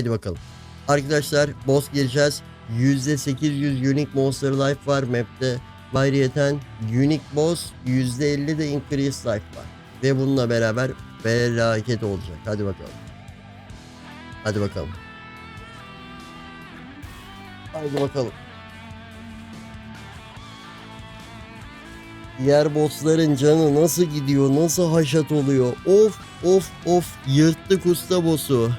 Hadi bakalım. Arkadaşlar boss gireceğiz. %800 unique monster life var map'te. Ayrıyeten unique boss %50 de increase life var. Ve bununla beraber felaket olacak. Hadi bakalım. Hadi bakalım. Hadi bakalım. Diğer bossların canı nasıl gidiyor, nasıl haşat oluyor. Of of of yırttık usta boss'u.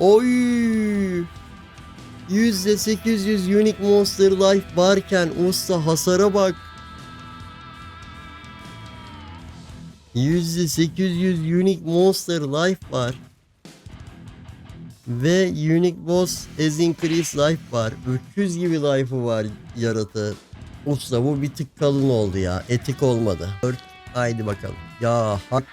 Oy! %800 unique monster life varken usta hasara bak. %800 unique monster life var. Ve unique boss as increase life var. 300 gibi life'ı var yaratığın. Usta bu bir tık kalın oldu ya. Etik olmadı. Dört. Haydi bakalım. Ya hak.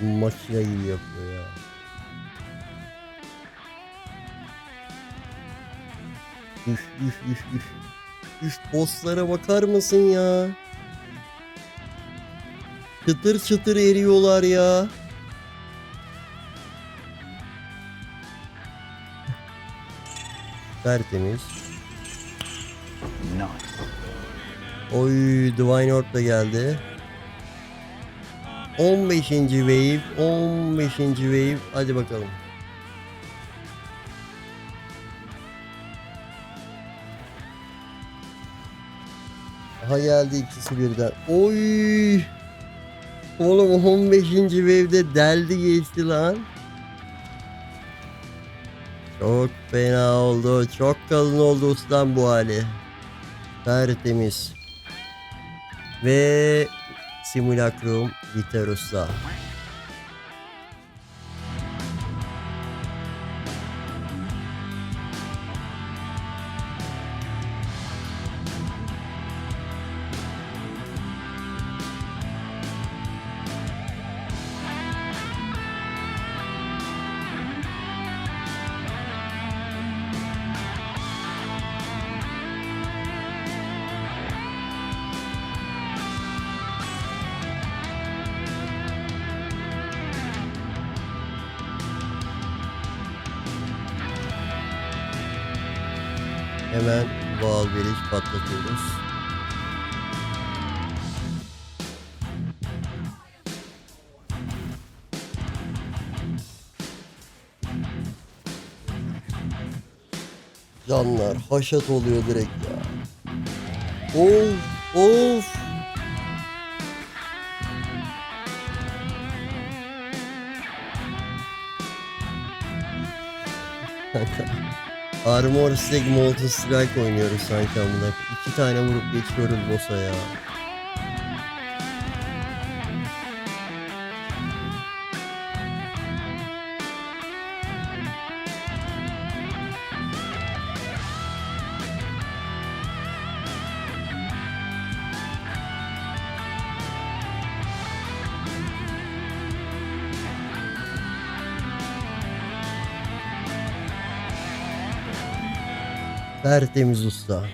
Makine gibi yapıyor ya. Üf üf üf üf. Üf bosslara bakar mısın ya? Çıtır çıtır eriyorlar ya. Tertemiz. Oy Divine Orb da geldi. 15. wave, 15. wave. Hadi bakalım. Aha geldi ikisi birden. Oy! Oğlum 15. wave'de deldi geçti lan. Çok fena oldu. Çok kalın oldu ustam bu hali. Tertemiz. Ve simulakrum biter Hemen bal beliş patlatıyoruz. Canlar haşat oluyor direkt ya. Of of. Armor Stag Molten Strike oynuyoruz sanki amına. İki tane vurup geçiyoruz boss'a ya. Tertemiz usta.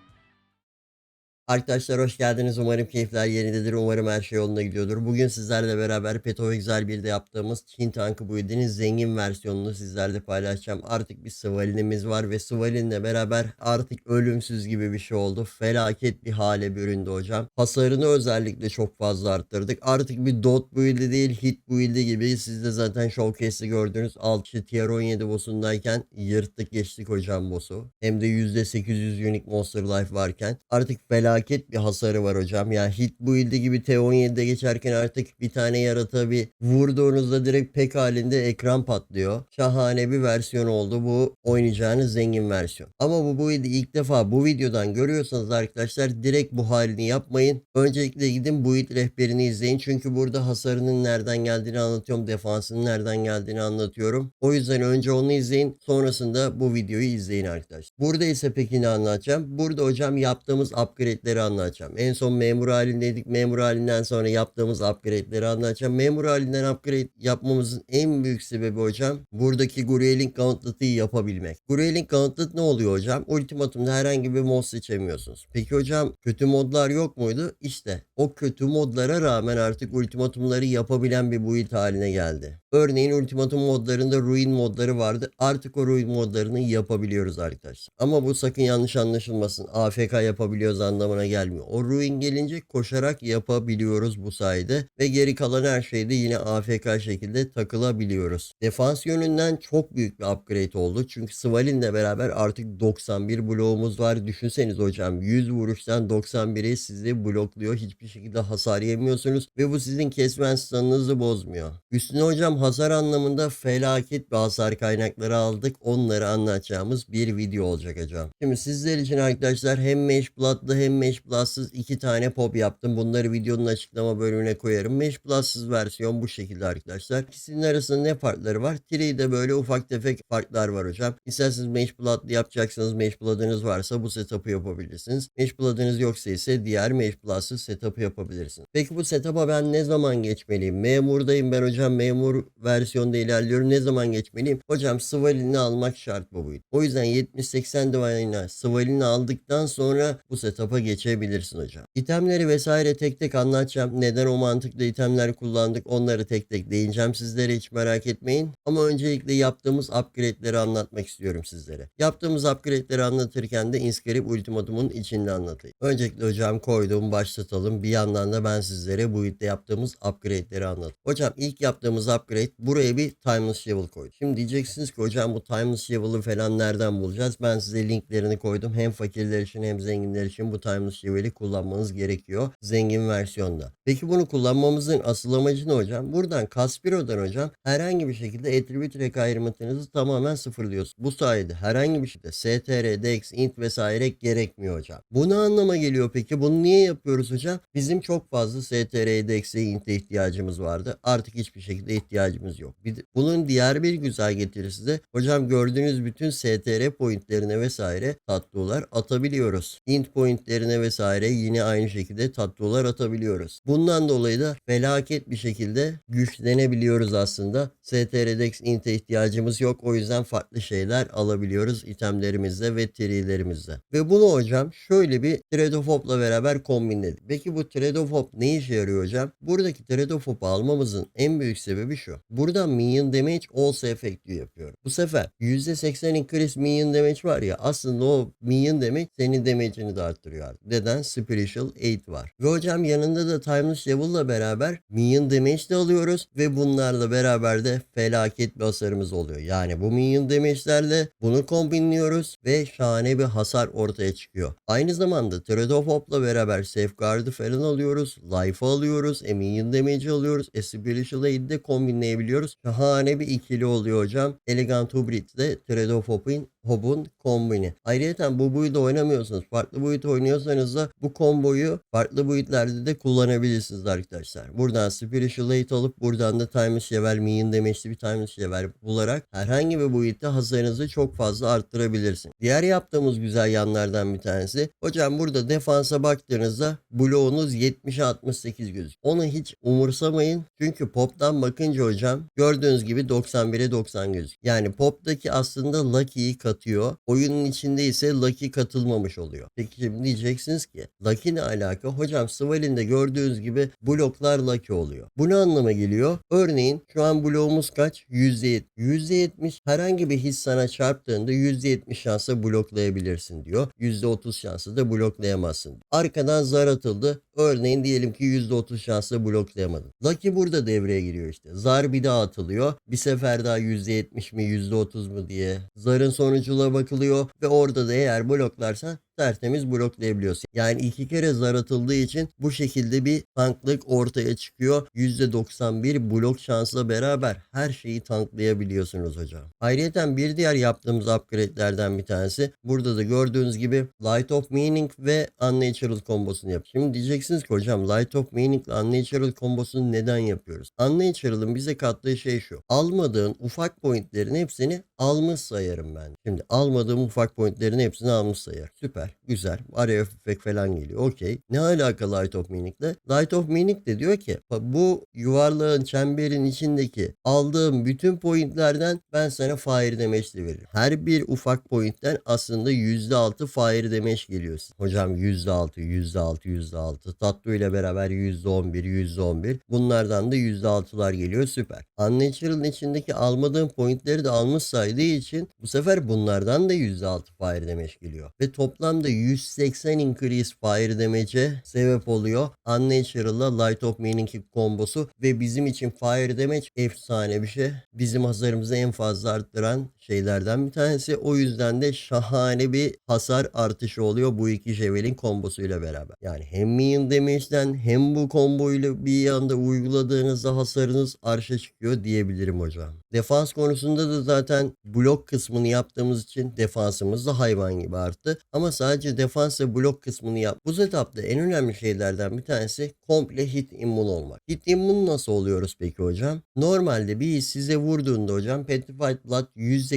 Arkadaşlar hoş geldiniz. Umarım keyifler yerindedir. Umarım her şey yolunda gidiyordur. Bugün sizlerle beraber Peto Excel 1'de yaptığımız Çin tankı build'inin zengin versiyonunu sizlerle paylaşacağım. Artık bir Svalin'imiz var ve Svalin'le beraber artık ölümsüz gibi bir şey oldu. Felaket bir hale büründü hocam. Hasarını özellikle çok fazla arttırdık. Artık bir dot build'i değil hit build'i gibi. Siz de zaten showcase'de gördüğünüz 6 tier 17 boss'undayken yırttık geçtik hocam boss'u. Hem de %800 unique monster life varken. Artık felaket bir hasarı var hocam. Yani hit build'i gibi T17'de geçerken artık bir tane yaratığa bir vurduğunuzda direkt pek halinde ekran patlıyor. Şahane bir versiyon oldu bu oynayacağınız zengin versiyon. Ama bu build'i ilk defa bu videodan görüyorsanız arkadaşlar direkt bu halini yapmayın. Öncelikle gidin build rehberini izleyin. Çünkü burada hasarının nereden geldiğini anlatıyorum. Defansının nereden geldiğini anlatıyorum. O yüzden önce onu izleyin. Sonrasında bu videoyu izleyin arkadaşlar. Burada ise peki ne anlatacağım? Burada hocam yaptığımız upgrade'leri upgrade'leri anlatacağım. En son memur halindeydik. Memur halinden sonra yaptığımız upgrade'leri anlatacağım. Memur halinden upgrade yapmamızın en büyük sebebi hocam buradaki Grueling Gauntlet'ı yapabilmek. Grueling Gauntlet ne oluyor hocam? Ultimatum'da herhangi bir mod seçemiyorsunuz. Peki hocam kötü modlar yok muydu? İşte o kötü modlara rağmen artık ultimatumları yapabilen bir build haline geldi. Örneğin ultimatum modlarında ruin modları vardı. Artık o ruin modlarını yapabiliyoruz arkadaşlar. Ama bu sakın yanlış anlaşılmasın. AFK yapabiliyoruz anlamına gelmiyor. O ruin gelince koşarak yapabiliyoruz bu sayede. Ve geri kalan her şeyde yine AFK şekilde takılabiliyoruz. Defans yönünden çok büyük bir upgrade oldu. Çünkü Svalin'le beraber artık 91 bloğumuz var. Düşünseniz hocam 100 vuruştan 91'i sizi blokluyor. Hiçbir şekilde hasar yemiyorsunuz. Ve bu sizin kesmen stun'ınızı bozmuyor. Üstüne hocam hasar anlamında felaket bir hasar kaynakları aldık. Onları anlatacağımız bir video olacak hocam. Şimdi sizler için arkadaşlar hem Mesh Blood'lı hem Mesh Blood'sız iki tane pop yaptım. Bunları videonun açıklama bölümüne koyarım. Mesh Blood'sız versiyon bu şekilde arkadaşlar. İkisinin arasında ne farkları var? Tree'de böyle ufak tefek farklar var hocam. İsterseniz Mesh Blood'lı yapacaksanız Mesh Blood'ınız varsa bu setup'ı yapabilirsiniz. Mesh Blood'ınız yoksa ise diğer Mesh Blood'sız setup'ı yapabilirsiniz. Peki bu setup'a ben ne zaman geçmeliyim? Memurdayım ben hocam. Memur versiyonda ilerliyorum. Ne zaman geçmeliyim? Hocam Svalin'i almak şart bu buydu. O yüzden 70-80 Divine'a Svalin'i aldıktan sonra bu setup'a geçebilirsin hocam. İtemleri vesaire tek tek anlatacağım. Neden o mantıklı itemler kullandık onları tek tek değineceğim sizlere hiç merak etmeyin. Ama öncelikle yaptığımız upgrade'leri anlatmak istiyorum sizlere. Yaptığımız upgrade'leri anlatırken de Inscript Ultimatum'un içinde anlatayım. Öncelikle hocam koyduğum başlatalım. Bir yandan da ben sizlere bu ilde yaptığımız upgrade'leri anlatayım. Hocam ilk yaptığımız upgrade buraya bir Timeless Shovel koydum. Şimdi diyeceksiniz ki hocam bu Timeless Shovel'ı falan nereden bulacağız? Ben size linklerini koydum. Hem fakirler için hem zenginler için bu Timeless Shovel'i kullanmanız gerekiyor. Zengin versiyonda. Peki bunu kullanmamızın asıl amacı ne hocam? Buradan Caspiro'dan hocam herhangi bir şekilde attribute requirement'ınızı tamamen sıfırlıyorsunuz. Bu sayede herhangi bir şekilde str, dex, int vesaire gerekmiyor hocam. Bu ne anlama geliyor peki? Bunu niye yapıyoruz hocam? Bizim çok fazla str, dex'e, int'e ihtiyacımız vardı. Artık hiçbir şekilde ihtiyacımız yok. Bunun diğer bir güzel getirisi de hocam gördüğünüz bütün str pointlerine vesaire tatlılar atabiliyoruz. Int pointlerine vesaire yine aynı şekilde tatlılar atabiliyoruz. Bundan dolayı da felaket bir şekilde güçlenebiliyoruz aslında. str, dex, int'e ihtiyacımız yok. O yüzden farklı şeyler alabiliyoruz itemlerimizle ve trilerimizle. Ve bunu hocam şöyle bir Tredofop'la beraber kombinledik. Peki bu Tredofop ne işe yarıyor hocam? Buradaki Tredofop'u almamızın en büyük sebebi şu. Buradan minion damage also effective yapıyorum. Bu sefer %80 increase minion damage var ya aslında o minion damage senin damage'ini de arttırıyor Neden? Spiritual Aid var. Ve hocam yanında da Timeless Level'la beraber minion damage de alıyoruz ve bunlarla beraber de felaket bir hasarımız oluyor. Yani bu minion damage'lerle bunu kombinliyoruz ve şahane bir hasar ortaya çıkıyor. Aynı zamanda Tredofop'la beraber Safeguard'ı falan alıyoruz. Life'ı alıyoruz. E minion damage'i alıyoruz. E Spiritual Aid'i de kombinleyebiliyoruz. Şahane bir ikili oluyor hocam. Elegant Hybrid de Tredofop'un Hob'un kombini. Ayrıca bu boyutu oynamıyorsunuz. Farklı boyut oynuyorsanız da bu komboyu farklı boyutlarda da kullanabilirsiniz arkadaşlar. Buradan Spiritual Aid alıp buradan da Timeless Level Minion demeçli bir Timeless Level bularak herhangi bir boyutta hasarınızı çok fazla arttırabilirsiniz. Diğer yaptığımız güzel yanlardan bir tanesi. Hocam burada defansa baktığınızda bloğunuz 70'e 68 gözüküyor. Onu hiç umursamayın. Çünkü pop'tan bakınca hocam gördüğünüz gibi 91'e 90 gözüküyor. Yani pop'taki aslında Lucky'yi katıyor. Oyunun içinde ise Lucky katılmamış oluyor. Peki şimdi diyeceksiniz ki Lucky ne alaka? Hocam Svalin'de gördüğünüz gibi bloklar Lucky oluyor. Bu ne anlama geliyor? Örneğin şu an bloğumuz kaç? %70. %70 herhangi bir his sana çarptığında %70 şansla bloklayabilirsin diyor. %30 şansla da bloklayamazsın. Arkadan zar atıldı. Örneğin diyelim ki %30 şansla bloklayamadın. Lucky burada devreye giriyor işte. Zar bir daha atılıyor. Bir sefer daha %70 mi %30 mu diye. Zarın sonucuna bakılıyor ve orada da eğer bloklarsan tertemiz bloklayabiliyorsun. Yani iki kere zar atıldığı için bu şekilde bir tanklık ortaya çıkıyor. %91 blok şansla beraber her şeyi tanklayabiliyorsunuz hocam. Ayrıca bir diğer yaptığımız upgrade'lerden bir tanesi. Burada da gördüğünüz gibi Light of Meaning ve Unnatural kombosunu yap. Şimdi diyeceksiniz ki hocam Light of Meaning ile Unnatural kombosunu neden yapıyoruz? Unnatural'ın bize kattığı şey şu. Almadığın ufak pointlerin hepsini almış sayarım ben. Şimdi almadığım ufak pointlerin hepsini almış sayar. Süper. Güzel. Araya efekt falan geliyor. Okey. Ne alaka Light of Meaning'le? Light of Meaning de diyor ki bu yuvarlağın çemberin içindeki aldığım bütün pointlerden ben sana fire damage de veririm. Her bir ufak pointten aslında %6 fire damage geliyor. Hocam %6, %6, %6. Tatlı ile beraber %11, %11. Bunlardan da %6'lar geliyor. Süper. Unnatural'ın içindeki almadığım pointleri de almış saydığı için bu sefer bunlardan da %6 fire damage geliyor. Ve toplamda 180 increase fire damage'e sebep oluyor. Unnatural'la Light of Meaning kombosu ve bizim için fire damage efsane bir şey. Bizim hasarımızı en fazla arttıran şeylerden bir tanesi. O yüzden de şahane bir hasar artışı oluyor bu iki Javelin kombosuyla beraber. Yani hem Minion Damage'den hem bu komboyla bir yanda uyguladığınızda hasarınız arşa çıkıyor diyebilirim hocam. Defans konusunda da zaten blok kısmını yaptığımız için defansımız da hayvan gibi arttı. Ama sadece defans ve blok kısmını yap. Bu setupta en önemli şeylerden bir tanesi komple hit immun olmak. Hit immun nasıl oluyoruz peki hocam? Normalde bir size vurduğunda hocam Petrified Blood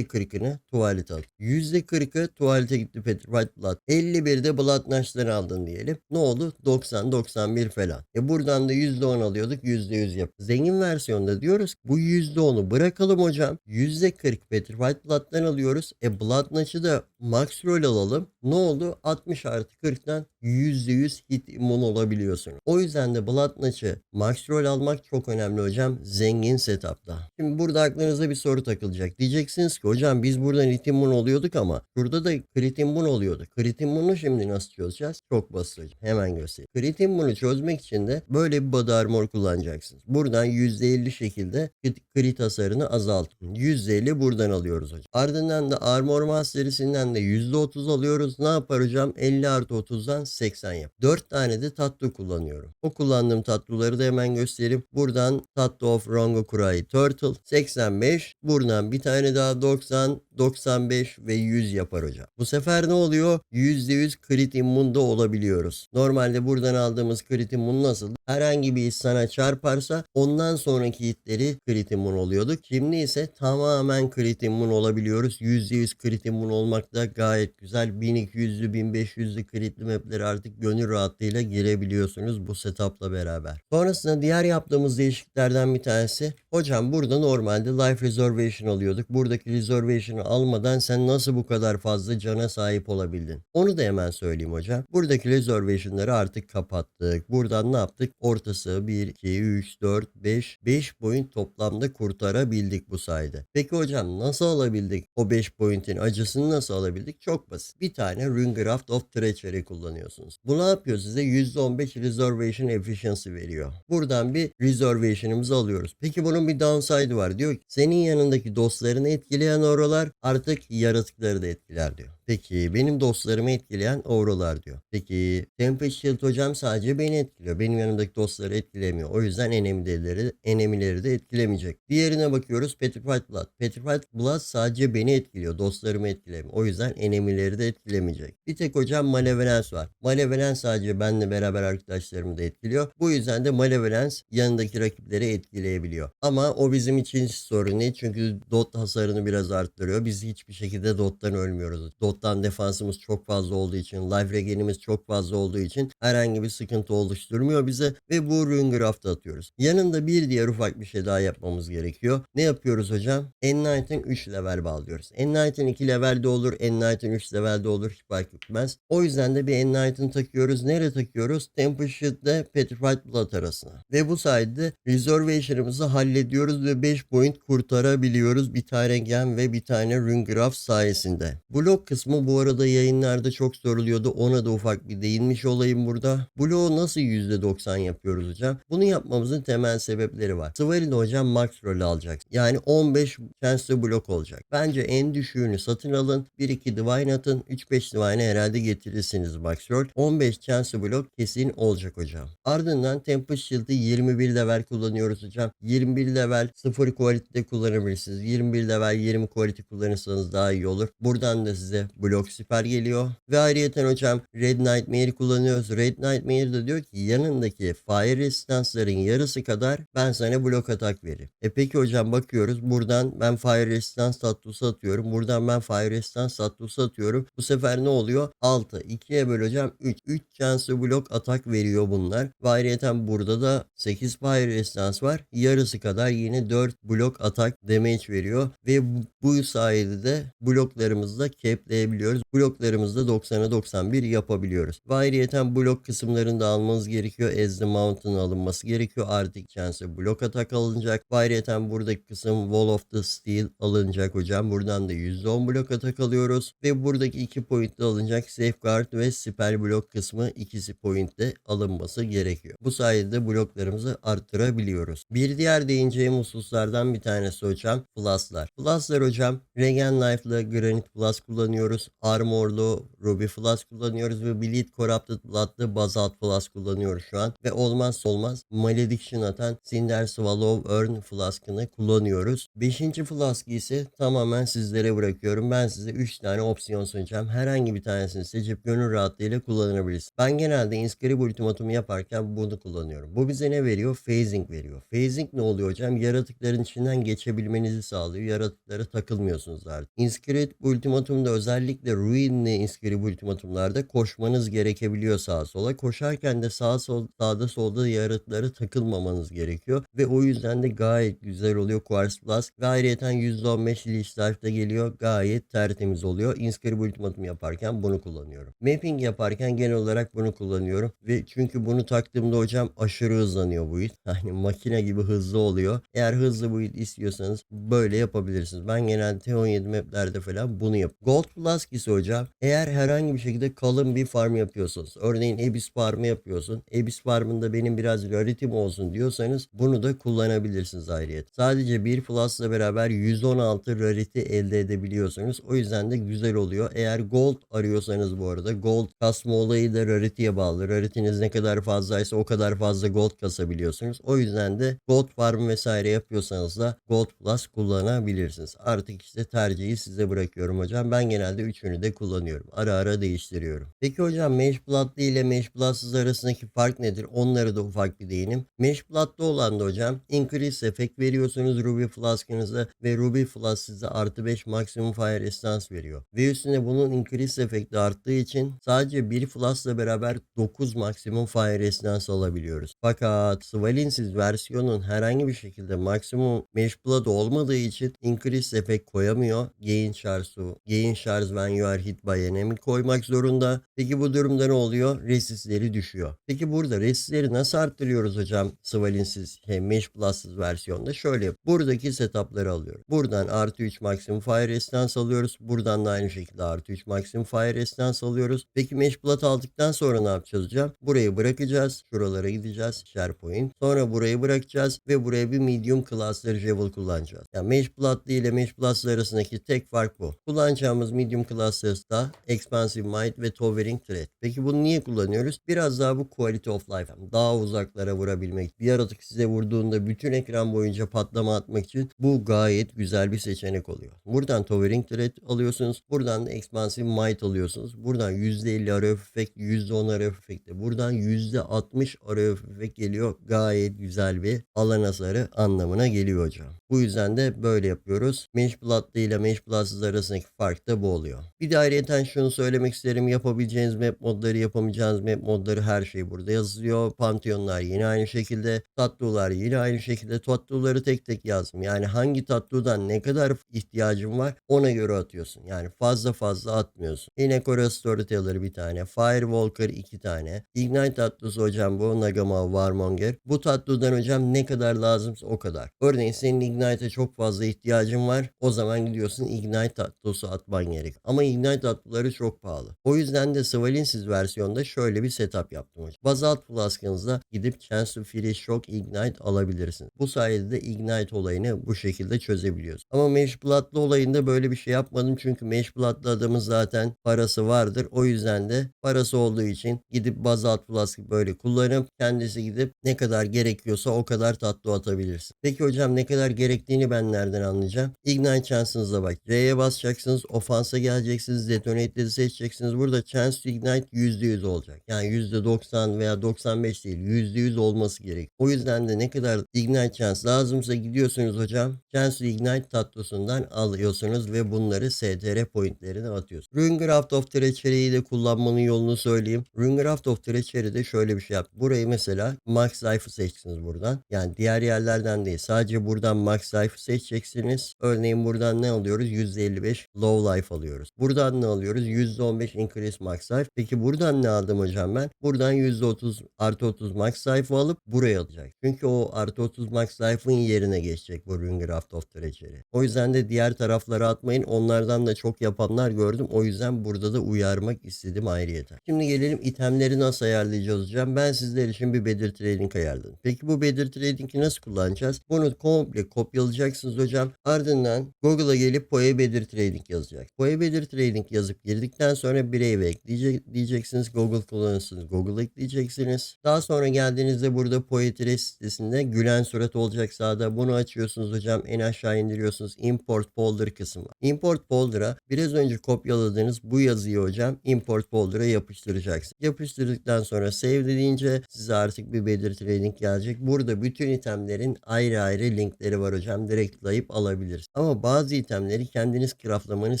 %40'ını tuvalete at. %40'ı tuvalete gitti Petrified Blood. 51'de Blood Nash'ları aldın diyelim. Ne oldu? 90-91 falan. E buradan da %10 alıyorduk %100 yap. Zengin versiyonda diyoruz bu %10'u bırakalım hocam. %40 Petrified Blood'dan alıyoruz. E Blood Nash'ı da Max Roll alalım. Ne oldu? 60 artı 40'tan %100 hit immun olabiliyorsunuz. O yüzden de Blood Nash'ı Max Roll almak çok önemli hocam. Zengin setup'ta. Şimdi burada aklınıza bir soru takılacak. Diyeceksiniz ki hocam biz buradan hit immun oluyorduk ama burada da crit immun oluyordu. Crit immunu şimdi nasıl çözeceğiz? Çok basit hocam. Hemen göstereyim. Crit immunu çözmek için de böyle bir body armor kullanacaksınız. Buradan %50 şekilde crit hasarını azaltın. %50 buradan alıyoruz hocam. Ardından da Armor Mastery'sinden de %30 alıyoruz. Ne yapar hocam? 50 artı 30'dan 80 yap. 4 tane de tatlı kullanıyorum. O kullandığım tatlıları da hemen göstereyim. Buradan tatlı of Rongo Kurai Turtle 85. Buradan bir tane daha 90, 95 ve 100 yapar hocam. Bu sefer ne oluyor? %100 crit immunda olabiliyoruz. Normalde buradan aldığımız crit immun nasıl? Herhangi bir sana çarparsa ondan sonraki hitleri crit immun oluyorduk. Şimdi ise tamamen crit immun olabiliyoruz. %100 crit immun olmak da gayet güzel. 1200'lü 1500'lü critli mapleri artık gönül rahatlığıyla girebiliyorsunuz bu setupla beraber. Sonrasında diğer yaptığımız değişikliklerden bir tanesi. Hocam burada normalde life reservation alıyorduk. Buradaki reservation'ı almadan sen nasıl bu kadar fazla cana sahip olabildin? Onu da hemen söyleyeyim hocam. Buradaki reservation'ları artık kapattık. Buradan ne yaptık? Ortası 1, 2, 3, 4, 5. 5 point toplamda kurtarabildik bu sayede. Peki hocam nasıl alabildik? O 5 point'in acısını nasıl alabildik? Çok basit. Bir tane Rungraft of Treachery kullanıyorsunuz. Bu ne yapıyor size? %15 reservation efficiency veriyor. Buradan bir reservation'ımızı alıyoruz. Peki bunun bir downside var. Diyor ki senin yanındaki dostlarını etkileyen oralar artık yaratıkları da etkiler diyor. Peki benim dostlarımı etkileyen oralar diyor. Peki Tempest Shield hocam sadece beni etkiliyor. Benim yanımdaki dostları etkilemiyor. O yüzden enemileri, enemileri de etkilemeyecek. Diğerine bakıyoruz Petrified Blood. Petrified Blood sadece beni etkiliyor. Dostlarımı etkilemiyor. O yüzden enemileri de etkilemeyecek. Bir tek hocam Malevolence var. Malevolence sadece benle beraber arkadaşlarımı da etkiliyor. Bu yüzden de Malevolence yanındaki rakipleri etkileyebiliyor. Ama o bizim için sorun değil. Çünkü dot hasarını biraz arttırıyor. Biz hiçbir şekilde dottan ölmüyoruz. Dottan defansımız çok fazla olduğu için, life regenimiz çok fazla olduğu için herhangi bir sıkıntı oluşturmuyor bize ve bu Rungraft'ı atıyoruz. Yanında bir diğer ufak bir şey daha yapmamız gerekiyor. Ne yapıyoruz hocam? Enlight'ın 3 level bağlıyoruz. Enlight'ın 2 levelde olur, Enlight'ın 3 levelde olur hiç fark etmez. O yüzden de bir Enlight'ın takıyoruz. Nereye takıyoruz? Temple Shield'le Petrified Blood arasına. Ve bu sayede Reservation'ımızı hallediyoruz ve 5 point kurtarabiliyoruz bir tane gem ve bir tane Rungraft sayesinde. Blok kısmı bu arada yayınlarda çok soruluyordu. Ona da ufak bir değinmiş olayım burada. Bloğu nasıl %90 yapıyoruz hocam? Bunu yapmamızın temel sebepleri var. Swarin hocam max rol alacak. Yani 15 chance'lı blok olacak. Bence en düşüğünü satın alın. 1-2 divine atın. 3-5 divine herhalde getirirsiniz max rol. 15 chance'lı blok kesin olacak hocam. Ardından Tempest Shield'ı 21 level kullanıyoruz hocam. 21 level 0 quality'de kullanabilirsiniz. 21 level 20 quality kullanırsanız daha iyi olur. Buradan da size blok siper geliyor. Ve ayrıyeten hocam Red Nightmare kullanıyoruz. Red Nightmare da diyor ki yanındaki fire resistance'ların yarısı kadar ben sana blok atak veririm. E peki hocam bakıyoruz buradan ben fire resistance tatlısı atıyorum. Buradan ben fire resistance tatlısı atıyorum. Bu sefer ne oluyor? 6. 2'ye böl hocam 3. 3 chance blok atak veriyor bunlar. Ve ayrıyeten burada da 8 fire resistance var. Yarısı kadar yine 4 blok atak damage veriyor. Ve bu sayede de bloklarımızı da capleyebiliyoruz. Bloklarımızı da 90'a 91 yapabiliyoruz. Ve ayrıyeten blok kısımlarını da almanız gerekiyor. As the Mountain alınması gerekiyor. Artık chance blok atak alınacak. Ve ayrıyeten buradaki kısım Wall of the Steel alınacak hocam. Buradan da %10 blok atak alıyoruz. Ve buradaki 2 point de alınacak. Safeguard ve Spell blok kısmı ikisi point de alınması gerekiyor. Bu sayede bloklarımızı arttırabiliyoruz. Bir diğer değineceğim hususlardan bir tanesi hocam Flaslar. Flaslar hocam Regen Knife'lı Granite Flask kullanıyoruz. Armor'lu Ruby Flask kullanıyoruz ve Bleed Corrupted Blood'lı Basalt Flask kullanıyoruz şu an. Ve olmazsa olmaz Malediction atan Cinder Swallow Earn Flask'ını kullanıyoruz. Beşinci Flask ise tamamen sizlere bırakıyorum. Ben size 3 tane opsiyon sunacağım. Herhangi bir tanesini seçip gönül rahatlığıyla kullanabilirsiniz. Ben genelde Inscribe ultimatumu yaparken bunu kullanıyorum. Bu bize ne veriyor? Phasing veriyor. Phasing ne oluyor hocam? Yaratıkların içinden geçebilmenizi sağlıyor. Yaratıklara takılmıyorsunuz artık. Inscribe ultimatumda özellikle Ruin'li Inscribe ultimatumlarda koşmanız gerekebiliyor sağa sola. Koşarken de sağ sol sağda solda yaratıklara takılmamanız gerekiyor. Ve o yüzden de gayet güzel oluyor Quartz Plus. Ve ayrıyeten %15 Leech Life'da geliyor. Gayet tertemiz oluyor. Inscribe ultimatum yaparken bunu kullanıyorum. Mapping yaparken genel olarak bunu kullanıyorum. Ve çünkü bunu taktığımda hocam aşırı hızlanıyor bu it. Hani makine gibi hızlı oluyor. Eğer hızlı bu it istiyorsanız böyle yapabilirsiniz. Ben genelde T17 maplerde falan bunu yap. Gold Plus ise hocam eğer herhangi bir şekilde kalın bir farm yapıyorsanız örneğin Abyss farmı yapıyorsun. Abyss farmında benim biraz rarity'm olsun diyorsanız bunu da kullanabilirsiniz ayrıyet. Sadece bir Plus'la beraber 116 rarity elde edebiliyorsunuz. O yüzden de güzel oluyor. Eğer gold arıyorsanız bu arada gold kasma olayı da rarity'ye bağlı. Rarity'niz ne kadar fazlaysa o kadar fazla gold kasabiliyorsunuz. O yüzden de gold farm vesaire yapıyorsanız da gold plus kullanabilirsiniz. Artık işte tercihi size bırakıyorum hocam. Ben genelde üçünü de kullanıyorum. Ara ara değiştiriyorum. Peki hocam Mesh Blood'lı ile Mesh Blood'sız arasındaki fark nedir? Onları da ufak bir değinim. Mesh Blood'lı olan da hocam increase efekt veriyorsunuz Ruby Flask'ınıza ve Ruby Flask size artı 5 maksimum fire resistance veriyor. Ve üstüne bunun increase efekti arttığı için sadece bir Flask'la beraber 9 maksimum fire resistance alabiliyoruz. Fakat Svalinsiz versiyonun herhangi bir şekilde maksimum Mesh Blood olmadığı için increase efekt koyamıyor. Gain Charge'u, Gain Charge when you are hit by enemy koymak zorunda. Peki bu durumda ne oluyor? Resistleri düşüyor. Peki burada resistleri nasıl arttırıyoruz hocam? Svalinsiz hem Mesh Plus'sız versiyonda şöyle. Buradaki setup'ları alıyoruz. Buradan artı 3 maksimum fire resistance alıyoruz. Buradan da aynı şekilde artı 3 maksimum fire resistance alıyoruz. Peki Mesh Blood aldıktan sonra ne yapacağız hocam? Burayı bırakacağız. Şuralara gideceğiz. Share point. Sonra burayı bırakacağız ve buraya bir medium cluster level kullanacağız. Yani Mesh Blood'lı ile Mesh Plus arasındaki tek fark bu. Kullanacağımız medium clusters'da Expansive Might ve Towering Threat. Peki bunu niye kullanıyoruz? Biraz daha bu quality of life. Daha uzaklara vurabilmek. Bir yaratık size vurduğunda bütün ekran boyunca patlama atmak için bu gayet güzel bir seçenek oluyor. Buradan Towering Threat alıyorsunuz. Buradan da Expansive Might alıyorsunuz. Buradan %50 araya efekt, %10 araya efekte. Buradan %60 araya efekt geliyor. Gayet güzel bir alan hasarı anlamına geliyor hocam. Bu yüzden de böyle yapıyoruz. Mesh Blood'lı ile Mesh Blood'sız arasındaki fark da bu oluyor. Bir de ayrıyeten şunu söylemek isterim. Yapabileceğiniz map modları, yapamayacağınız map modları her şey burada yazılıyor. Pantheon'lar yine aynı şekilde. Tatlılar yine aynı şekilde. Tatlıları tek tek yazdım. Yani hangi tatlıdan ne kadar ihtiyacın var ona göre atıyorsun. Yani fazla fazla atmıyorsun. Yine Kora Storyteller bir tane. Firewalker iki tane. Ignite tatlısı hocam bu. Nagama Warmonger. Bu tatlıdan hocam ne kadar lazımsa o kadar. Örneğin senin Ignite'e çok fazla ihtiyacın var. O zaman gidiyorsun Ignite tatlısı atman gerek. Ama Ignite tatlıları çok pahalı. O yüzden de Svalinsiz versiyonda şöyle bir setup yaptım hocam. Basalt Flask'ınızda gidip Chance to Free Shock Ignite alabilirsiniz. Bu sayede de Ignite olayını bu şekilde çözebiliyoruz. Ama Mesh Blood'lı olayında böyle bir şey yapmadım. Çünkü Mesh Blood'lı adamın zaten parası vardır. O yüzden de parası olduğu için gidip Basalt Flask böyle kullanıp kendisi gidip ne kadar gerekiyorsa o kadar tatlı atabilirsin. Peki hocam ne kadar gerektiğini ben nereden anlayacağım? Ignite şansınıza bak. R'ye basacaksınız. Ofansa geleceksiniz. Detonate'leri seçeceksiniz. Burada chance to ignite %100 olacak. Yani %90 veya 95 değil. %100 olması gerek. O yüzden de ne kadar ignite chance lazımsa gidiyorsunuz hocam. Chance to ignite tatlosundan alıyorsunuz ve bunları STR pointlerine atıyorsunuz. Runegraft of Treachery'yi de kullanmanın yolunu söyleyeyim. Runegraft of Treachery'de şöyle bir şey yaptı. Burayı mesela Max Life'ı seçtiniz buradan. Yani diğer yerlerden değil. Sadece buradan Max Life'ı seçeceksiniz. Örneğin buradan ne alıyoruz? %55 Low Life alıyoruz. Buradan ne alıyoruz? %15 Increase Max Life. Peki buradan ne aldım hocam ben? Buradan %30 artı 30 Max Life alıp buraya alacak. Çünkü o artı 30 Max Life'ın yerine geçecek bu Runegraft of Treachery. O yüzden de diğer taraflara atmayın. Onlardan da çok yapanlar gördüm. O yüzden burada da uyarmak istedim ayrıyeten. Şimdi gelelim itemleri nasıl ayarlayacağız hocam. Ben sizler için bir Bedir Trading ayarladım. Peki bu Bedir Trading'i nasıl kullanacağız? Bunu komple kopyalayacaksınız hocam. Ardından Google'a gelip Poe Bedir Trading yazacak. Poe Bedir Trading yazıp girdikten sonra birey ve ekleyecek diyeceksiniz. Google kullanırsınız. Google ekleyeceksiniz. Daha sonra geldiğinizde burada Poetry sitesinde gülen surat olacak sağda. Bunu açıyorsunuz hocam. En aşağı indiriyorsunuz. Import folder kısmı. Import folder'a biraz önce kopyaladığınız bu yazıyı hocam import folder'a yapıştıracaksınız. Yapıştırdıktan sonra save dediğince size artık bir Bedir Trading gelecek. Burada bütün itemlerin ayrı ayrı linkleri var hocam. Direkt tıklayıp alabilirsiniz. Ama bazı itemleri kendiniz craftlamanız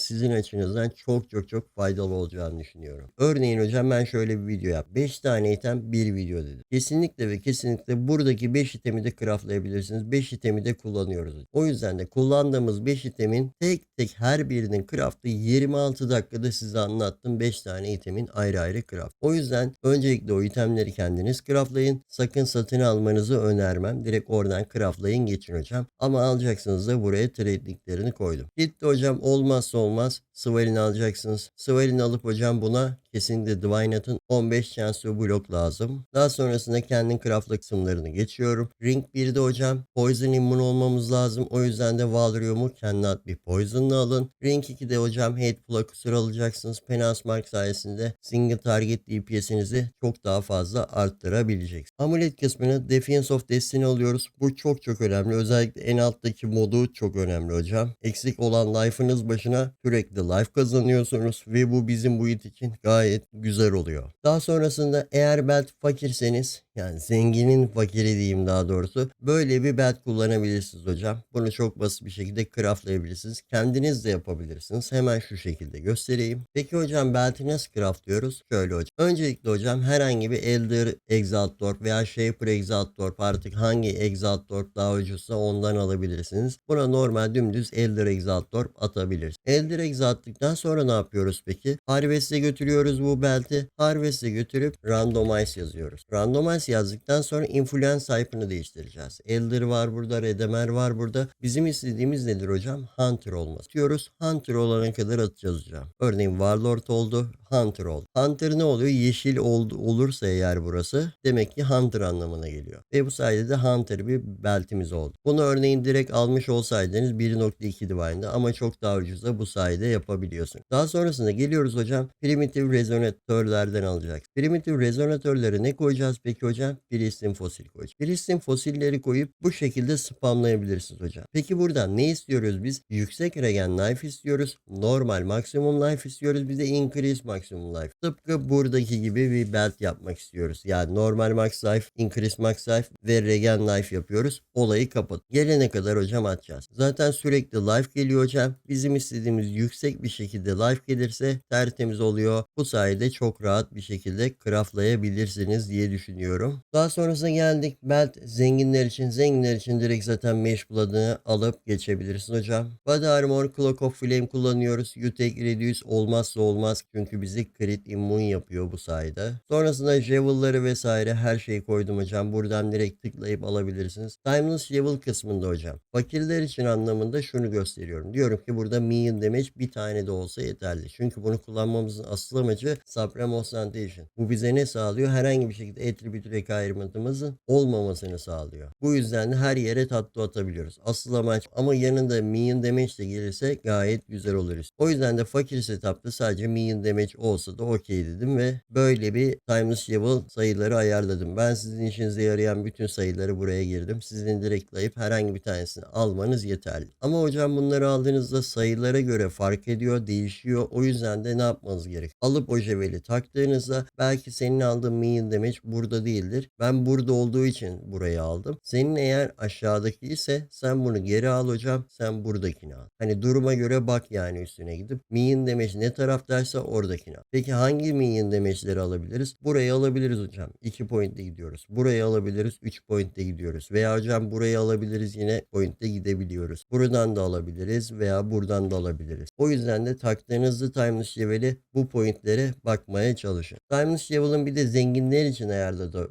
sizin açınızdan çok çok çok faydalı olacağını düşünüyorum. Örneğin hocam ben şöyle bir video yap. 5 tane item bir video dedim. Kesinlikle ve kesinlikle buradaki 5 itemi de craftlayabilirsiniz. 5 itemi de kullanıyoruz. O yüzden de kullandığımız 5 itemin tek tek her birinin craftı 26 dakikada size anlattım. 5 tane itemin ayrı ayrı craft. O yüzden öncelikle o itemleri kendiniz craftlayın. Sakın satın almanızı önermem. Direkt oradan craftlayın geçin hocam. Ama alacaksınız da buraya trade linklerini koydum. Gitti hocam olmazsa olmaz. Svalin alacaksınız. Svalin alıp hocam buna kesinlikle Divinat'ın 15 şanslı blok lazım. Daha sonrasında kendin craftla kısımlarını geçiyorum. Ring 1'de hocam poison immun olmamız lazım. O yüzden de Valrium'u at bir poison'la alın. Ring 2'de hocam Hateful Accusor alacaksınız. Penance Mark sayesinde single target DPS'inizi çok daha fazla arttırabileceksiniz. Amulet kısmını Defiance of Destiny alıyoruz. Bu çok çok önemli. Özellikle en alttaki modu çok önemli hocam. Eksik olan life'ınız başına sürekli life kazanıyorsunuz ve bu bizim bu it için gayet güzel oluyor. Daha sonrasında eğer belt fakirseniz yani zenginin fakiri diyeyim daha doğrusu. Böyle bir belt kullanabilirsiniz hocam. Bunu çok basit bir şekilde craftlayabilirsiniz. Kendiniz de yapabilirsiniz. Hemen şu şekilde göstereyim. Peki hocam belti nasıl craftlıyoruz? Şöyle hocam. Öncelikle hocam herhangi bir Elder Exalt Torp veya Shaper Exalt Torp artık hangi Exalt Torp daha ucuzsa ondan alabilirsiniz. Buna normal dümdüz Elder Exalt Torp atabilirsiniz. Elder Exalt'lıktan sonra ne yapıyoruz peki? Harvest'e götürüyoruz bu belti. Harvest'e götürüp Randomize yazıyoruz. Randomize yazdıktan sonra influence type'ını değiştireceğiz. Elder var burada, Redemer var burada. Bizim istediğimiz nedir hocam? Hunter olması. Diyoruz Hunter olana kadar atacağız hocam. Örneğin Warlord oldu, Hunter oldu. Hunter ne oluyor? Yeşil oldu, olursa eğer burası demek ki Hunter anlamına geliyor. Ve bu sayede de Hunter bir beltimiz oldu. Bunu örneğin direkt almış olsaydınız 1.2 Divine'da ama çok daha ucuza bu sayede yapabiliyorsun. Daha sonrasında geliyoruz hocam primitive rezonatörlerden alacağız. Primitive rezonatörlere ne koyacağız peki hocam? Pristin fosil koyacağız. Pristin fosilleri koyup bu şekilde spamlayabilirsiniz hocam. Peki buradan ne istiyoruz biz? Yüksek regen life istiyoruz. Normal maksimum life istiyoruz. Bir de increase maximum life. Tıpkı buradaki gibi bir belt yapmak istiyoruz. Yani normal max life, increase max life ve regen life yapıyoruz. Olayı kapat. Gelene kadar hocam atacağız. Zaten sürekli life geliyor hocam. Bizim istediğimiz yüksek bir şekilde life gelirse tertemiz oluyor. Bu sayede çok rahat bir şekilde craftlayabilirsiniz diye düşünüyorum. Daha sonrasında geldik. Belt zenginler için. Zenginler için direkt zaten Mesh Blood'ını alıp geçebilirsin hocam. Body Armor, Cloak of Flame kullanıyoruz. You take reduce olmazsa olmaz. Çünkü bizi crit immune yapıyor bu sayede. Sonrasında Javel'ları vesaire her şeyi koydum hocam. Buradan direkt tıklayıp alabilirsiniz. Timeless Javel kısmında hocam. Fakirler için anlamında şunu gösteriyorum. Diyorum ki burada Minion Damage bir tane de olsa yeterli. Çünkü bunu kullanmamızın asıl amacı Supreme Ostentation. Bu bize ne sağlıyor? Herhangi bir şekilde attribute'ü auto requirement'ımızın olmamasını sağlıyor. Bu yüzden de her yere tatlı atabiliyoruz. Asıl amaç ama yanında minion damage de gelirse gayet güzel oluruz. O yüzden de fakir setup'ta sadece minion damage olsa da okey dedim ve böyle bir timeless level sayıları ayarladım. Ben sizin işinize yarayan bütün sayıları buraya girdim. Sizin direktlayıp herhangi bir tanesini almanız yeterli. Ama hocam bunları aldığınızda sayılara göre fark ediyor, değişiyor. O yüzden de ne yapmanız gerek? Alıp o jeveli taktığınızda belki senin aldığın minion damage burada değildir. Ben burada olduğu için burayı aldım. Senin eğer aşağıdaki ise sen bunu geri al hocam. Sen buradakini al. Hani duruma göre bak yani üstüne gidip. Minion damage ne taraftaysa oradakini al. Peki hangi minion damage'leri alabiliriz? Burayı alabiliriz hocam. 2 pointte gidiyoruz. Burayı alabiliriz. 3 pointte gidiyoruz. Veya hocam burayı alabiliriz yine pointte gidebiliyoruz. Buradan da alabiliriz veya buradan da alabiliriz. O yüzden de taktığınızda timeless level'i bu pointlere bakmaya çalışın. Timeless level'ın bir de zenginler için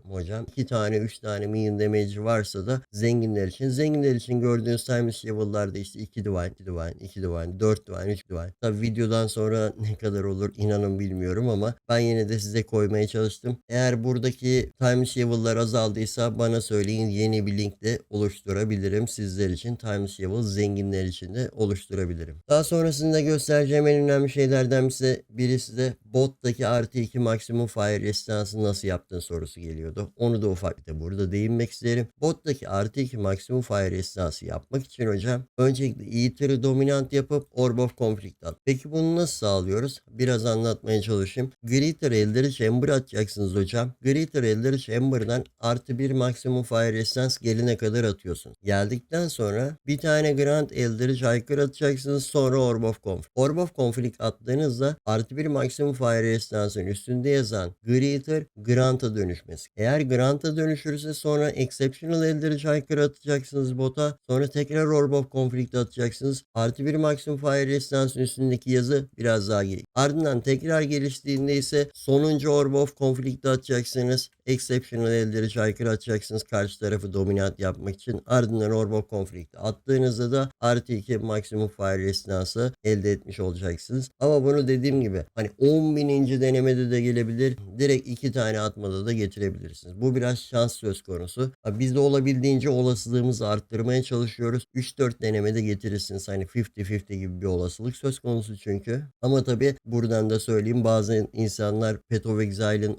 hocam. 2 tane 3 tane minion damage varsa da zenginler için. Zenginler için gördüğünüz timeless level'larda işte 2 divine, 2 divine, 2 divine, 4 divine, 3 divine. Tabi videodan sonra ne kadar olur inanın bilmiyorum ama ben yine de size koymaya çalıştım. Eğer buradaki timeless level'lar azaldıysa bana söyleyin yeni bir link de oluşturabilirim sizler için. Timeless level zenginler için de oluşturabilirim. Daha sonrasında göstereceğim en önemli şeylerden birisi, de bottaki artı 2 maksimum fire resistance'ı nasıl yaptığın sorusu geliyordu. Onu da ufak bir de burada değinmek isterim. Bottaki artı 2 maksimum fire resistance'ı yapmak için hocam öncelikle Ether'ı dominant yapıp Orb of Conflict at. Peki bunu nasıl sağlıyoruz? Biraz anlatmaya çalışayım. Greater Elder Chamber atacaksınız hocam. Greater Elder Chamber'dan artı 1 maksimum fire resistance gelene kadar atıyorsunuz. Geldikten sonra bir tane Grand Eldritch Hiker atacaksınız sonra Orb of Conflict. Orb of Conflict attığınızda artı 1 maksimum fire resistance'ın üstünde yazan Greater Grant'a dönüşmesi. Eğer Grant'a dönüşürse sonra Exceptional Eldritch Hiker atacaksınız bota. Sonra tekrar Orb of Conflict atacaksınız. Artı 1 maksimum fire resistance'ın üstündeki yazı biraz daha geri. Ardından tekrar geliştiğinde ise sonuncu Orb of Conflict'i atacaksınız. Exceptional Eldritch Hiker atacaksınız karşı tarafı dominant yapmak için. Ardından Orb of Conflict'i attığınızda da artı 2 maksimum fire resistance'ı elde etmiş olacaksınız. Ama bunu dediğim gibi hani 10 bininci denemede de gelebilir. Direkt iki tane atmada da getirebilirsiniz. Bu biraz şans söz konusu. Biz de olabildiğince olasılığımızı arttırmaya çalışıyoruz. 3-4 denemede getirirsiniz. Hani 50-50 gibi bir olasılık söz konusu çünkü. Ama tabii buradan da söyleyeyim bazı insanlar Pet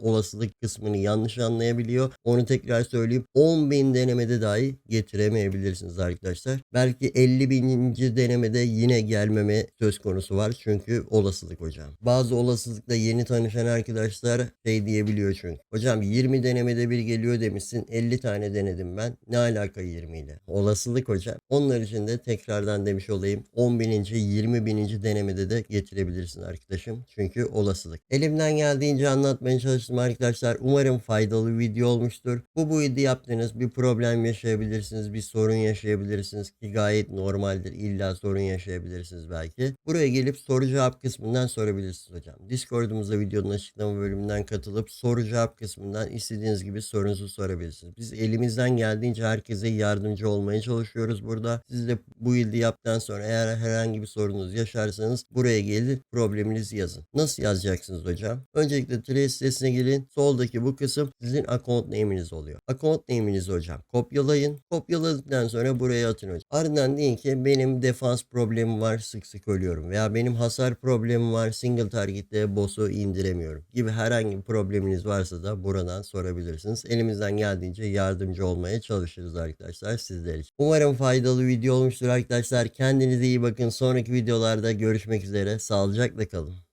olasılık kısmını yanlış anlayabiliyor. Onu tekrar söyleyeyim. 10 bin denemede dahi getiremeyebilirsiniz arkadaşlar. Belki 50 bininci denemede yine gelmeme söz konusu var. Çünkü olasılık hocam. Bazı olasılıkla yeni tanışan arkadaşlar şey diyebiliyor çünkü. Hocam 20 denemede bir geliyor demişsin. 50 tane denedim ben. Ne alaka 20 ile? Olasılık hocam. Onlar için de tekrardan demiş olayım. 10 bininci 20 bininci denemede de getirebilirsin arkadaşım. Çünkü olasılık. Elimden geldiğince anlatmaya çalıştım arkadaşlar. Umarım faydalı video olmuştur. Bu bu video yaptığınız bir problem yaşayabilirsiniz. Bir sorun yaşayabilirsiniz ki gayet normaldir. İlla sorun yaşayabilirsiniz belki. Buraya gelip soru cevap kısmından sorabilirsiniz hocam. Discord'umuza videonun açıklama bölümünden katılıp soru cevap kısmından istediğiniz gibi sorunuzu sorabilirsiniz. Biz elimizden geldiğince herkese yardımcı olmaya çalışıyoruz burada. Siz de bu ildi yaptıktan sonra eğer herhangi bir sorunuz yaşarsanız buraya gelin probleminizi yazın. Nasıl yazacaksınız hocam? Öncelikle Trace sitesine gelin. Soldaki bu kısım sizin account name'iniz oluyor. Account name'inizi hocam kopyalayın. Kopyaladıktan sonra buraya atın hocam. Ardından deyin ki benim defans problemi var sık sık ölüyorum. Veya benim hasar problemi var single target'te boss'u indiremiyorum. Gibi herhangi bir probleminiz varsa da buradan sorabilirsiniz. Elimizden geldiğince yardımcı olmaya çalışırız arkadaşlar sizler için. Umarım faydalı video olmuştur arkadaşlar. Kendinize iyi bakın. Sonraki videolarda görüşmek üzere. Sağlıcakla kalın.